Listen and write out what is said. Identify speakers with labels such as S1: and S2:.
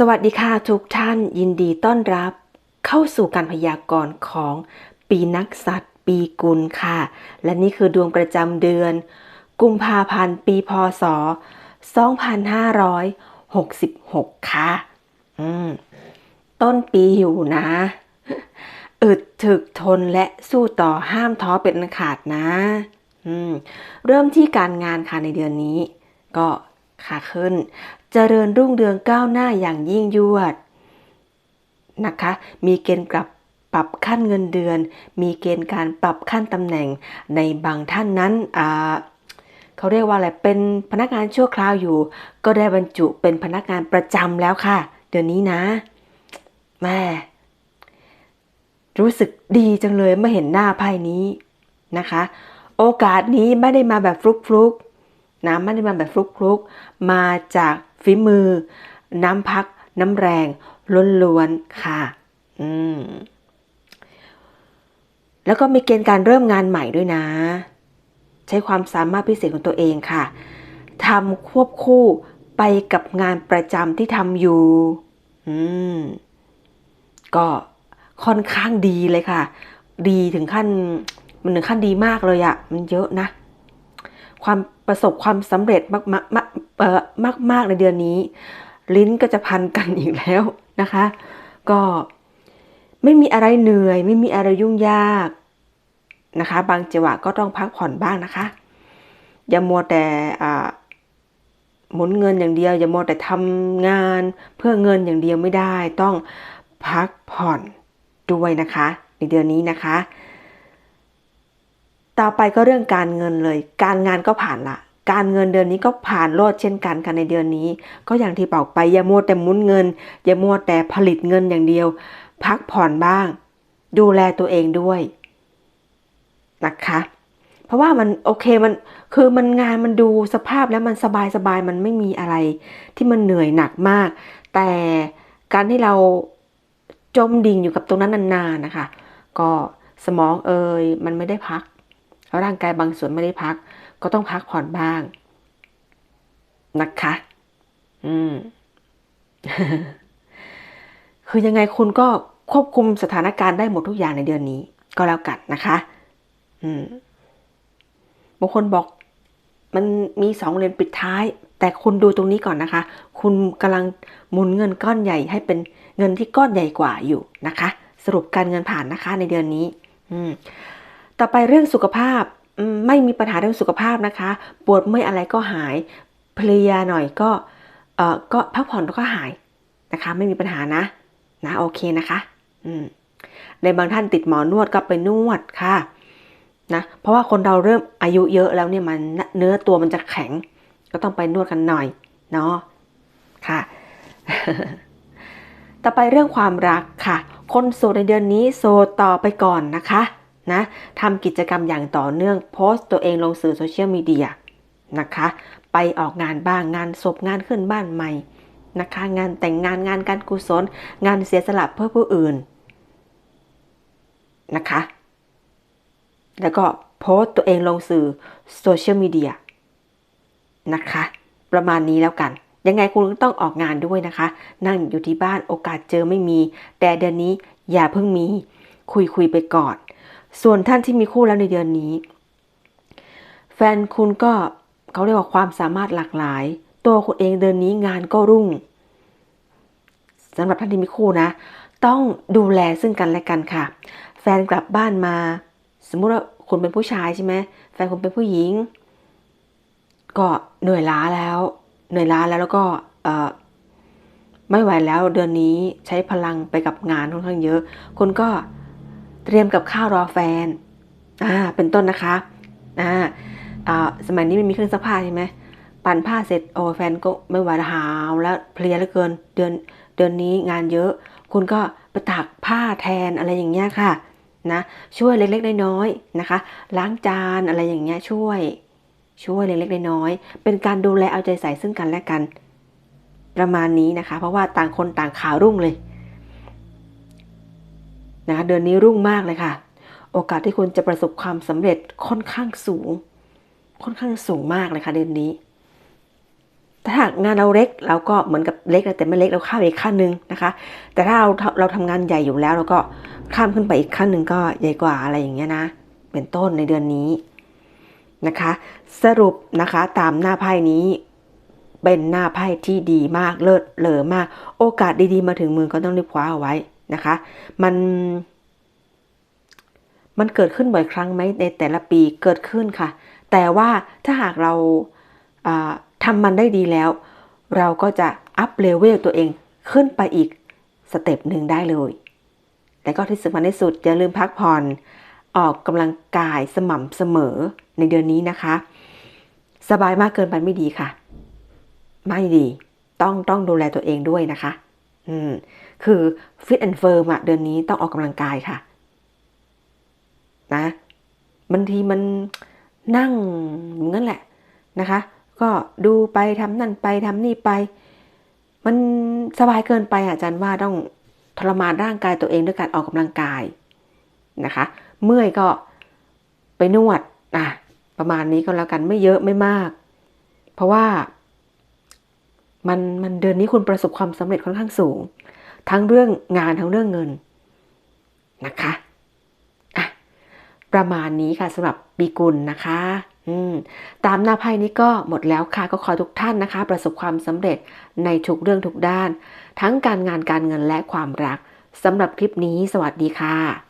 S1: สวัสดีค่ะทุกท่านยินดีต้อนรับ เข้าสู่การพยากรณ์ของปีนักสัตว์ ปีกุลค่ะ และนี่คือดวงประจำเดือน กุมภาพันธ์ปีพศ 2566 ค่ะ อืม ต้นปีอยู่นะ อึดถึกทนและสู้ต่อห้ามท้อเป็นขาดนะ อืม เริ่มที่การงานค่ะในเดือนนี้ ก็ขาขึ้น เจริญรุ่งเรืองก้าวหน้าอย่างยิ่งยวดนะคะ มีเกณฑ์กลับปรับขั้นเงินเดือน มีเกณฑ์การปรับขั้นตำแหน่งในบางท่านนั้นเขาเรียกว่าอะไร เป็นพนักงานชั่วคราวอยู่ ก็ได้บรรจุเป็นพนักงานประจำแล้วค่ะ เดือนนี้นะแม่รู้สึกดีจังเลยเมื่อเห็นหน้าไพ่นี้นะคะ โอกาสนี้ไม่ได้มาแบบฟลุกๆนะไม่ได้มาแบบฟลุกๆ มาจาก ฝีมือ น้ำพัก น้ำแรงล้วนๆค่ะ อืม แล้วก็มีเกณฑ์การเริ่มงานใหม่ด้วยนะ ใช้ความสามารถพิเศษของตัวเองค่ะทำควบคู่ไปกับงานประจำที่ทำอยู่ อืม ก็ค่อนข้างดีเลยค่ะ ดีถึงขั้น มันถึงขั้นดีมากเลยอะมันเยอะนะ ความประสบความสำเร็จมากมากมากเออมากมากในเดือนนี้ ลิ้นก็จะพันกันอีกแล้วนะคะ ก็ไม่มีอะไรเหนื่อย ไม่มีอะไรยุ่งยากนะคะ บางจังหวะก็ต้องพักผ่อนบ้างนะคะ อย่ามัวแต่หมุนเงินอย่างเดียว อย่ามัวแต่ทำงานเพื่อเงินอย่างเดียวไม่ได้ ต้องพักผ่อนด้วยนะคะ ในเดือนนี้นะคะ ต่อไปก็เรื่องการเงินเลย การงานก็ผ่านละ การเงินเดือนนี้ก็ผ่านโลดเช่นกันกันในเดือนนี้ ก็อย่างที่บอกไปอย่ามัวแต่มุนเงิน อย่ามัวแต่ผลิตเงินอย่างเดียว พักผ่อนบ้าง ดูแลตัวเองด้วยนะคะเพราะว่ามันโอเคมันคือมันงานมันดูสภาพแล้วมันสบายสบายมันไม่มีอะไร ที่มันเหนื่อยหนักมาก แต่การที่เราจมดิ่งอยู่กับตรงนั้นนานๆนะคะ ก็สมองเอ่ยมันไม่ได้พัก ร่างกายบางส่วนไม่ได้พัก ก็ต้องพักผ่อนบ้าง นะคะ อืม คือยังไงคุณก็ควบคุมสถานการณ์ได้หมดทุกอย่างในเดือนนี้ ก็แล้วกันนะคะ อืมบางคนบอกมันมีสองเลนปิดท้าย แต่คุณดูตรงนี้ก่อนนะคะ คุณกำลังหมุนเงินก้อนใหญ่ให้เป็นเงินที่ก้อนใหญ่กว่าอยู่นะคะ สรุปการเงินผ่านนะคะในเดือนนี้ อืม ต่อไปเรื่องสุขภาพไม่มีปัญหาเรื่องสุขภาพนะคะ ปวดเมื่อยอะไรก็หายเพลียหน่อยก็เออก็พักผ่อนก็หายนะคะ ไม่มีปัญหานะ นะโอเคนะคะอืมในบางท่านติดหมอนวดก็ไปนวดค่ะนะเพราะว่าคนเราเริ่มอายุเยอะแล้วเนี่ยมันเนื้อตัวมันจะแข็ง ก็ต้องไปนวดกันหน่อยเนาะค่ะ ต่อไปเรื่องความรักค่ะ คนโสดในเดือนนี้โสดต่อไปก่อนนะคะ นะทำกิจกรรมอย่างต่อเนื่องโพสต์ตัวเองลงสื่อโซเชียลมีเดียนะคะ ไปออกงานบ้างงานศพงานขึ้นบ้านใหม่นะคะ งานแต่งงานงานการกุศล งานเสียสละเพื่อผู้อื่นนะคะ แล้วก็โพสต์ตัวเองลงสื่อโซเชียลมีเดียนะคะ ประมาณนี้แล้วกัน ยังไงคุณต้องออกงานด้วยนะคะ นั่งอยู่ที่บ้านโอกาสเจอไม่มี แต่เดือนนี้อย่าเพิ่งมี คุยคุยไปก่อน ส่วนท่านที่มีคู่แล้วในเดือนนี้ แฟนคุณก็เขาเรียกว่าความสามารถหลากหลาย ตัวคุณเองเดือนนี้งานก็รุ่งสำหรับท่านที่มีคู่นะ ต้องดูแลซึ่งกันและกันค่ะ แฟนกลับบ้านมา สมมุติว่าคุณเป็นผู้ชายใช่ไหมแฟนคุณเป็นผู้หญิง ก็เหนื่อยล้าแล้วเหนื่อยล้าแล้วแล้วก็ไม่ไหวแล้วเดือนนี้ใช้พลังไปกับงานค่อนข้างเยอะ คุณก็ เตรียมกับข้าวรอแฟนอ่าเป็นต้นนะคะอ่าสมัยนี้ไม่มีเครื่องซักผ้าใช่ไหมปั่นผ้าเสร็จโอ้แฟนก็ไม่ไหวหาวแล้วเพลียเหลือเกินเดือนเดือนนี้งานเยอะ คุณก็ไปตากผ้าแทนอะไรอย่างเงี้ยค่ะนะช่วยเล็กๆน้อยๆนะคะ ล้างจานอะไรอย่างเงี้ยช่วย ช่วยเล็กๆน้อยๆเป็นการดูแลเอาใจใส่ซึ่งกันและกัน ประมาณนี้นะคะ เพราะว่าต่างคนต่างข่าวรุ่งเลย นะคะเดือนนี้รุ่งมากเลยค่ะ โอกาสที่คุณจะประสบความสำเร็จค่อนข้างสูง ค่อนข้างสูงมากเลยค่ะเดือนนี้ถ้าหากงานเราเล็กเราก็เหมือนกับเล็กแต่ไม่เล็กเราข้ามไปอีกขั้นหนึ่งนะคะ แต่ถ้าเราเราทำงานใหญ่อยู่แล้วเราก็ข้ามขึ้นไปอีกขั้นหนึ่งก็ใหญ่กว่าอะไรอย่างเงี้ยนะ เป็นต้นในเดือนนี้นะคะ สรุปนะคะตามหน้าไพ่นี้เป็นหน้าไพ่ที่ดีมากเลิศเลอมาก โอกาสดีๆ มาถึงมือก็ต้องรีบคว้าเอาไว้ นะคะ มัน มันเกิดขึ้นบ่อยครั้งไหมในแต่ละปีเกิดขึ้นค่ะ แต่ว่าถ้าหากเราาทำมันได้ดีแล้ว เราก็จะอัพเลเวลตัวเองขึ้นไปอีกสเต็ปหนึ่งได้เลย และก็ที่สำคัญที่สุดอย่าลืมพักผ่อนออกกำลังกายสม่ำเสมอในเดือนนี้นะคะ สบายมากเกินไปไม่ดีค่ะ ไม่ดี ต้องต้องดูแลตัวเองด้วยนะคะ อืม คือฟิตแอนด์เฟิร์มอะเดือนนี้ต้องออกกำลังกายค่ะ นะบางทีมันนั่งงั้นแหละนะคะ ก็ดูไปทำนั่นไปทำนี่ไป มันสบายเกินไปอะอาจารย์ว่าต้องทรมานร่างกายตัวเองด้วยการออกกำลังกายนะคะ เมื่อยก็ไปนวดอะประมาณนี้ก็แล้วกันไม่เยอะไม่มาก เพราะว่ามันมันเดือนนี้คุณประสบความสำเร็จค่อนข้างสูง ทั้งเรื่องงานทั้งเรื่องเงินนะคะอะประมาณนี้ค่ะสำหรับปีกุลนะคะตามหน้าไพ่นี้ก็หมดแล้วค่ะ ก็ขอทุกท่านนะคะ ประสบความสำเร็จในทุกเรื่องทุกด้าน ทั้งการงานการเงินและความรักสำหรับคลิปนี้ สวัสดีค่ะ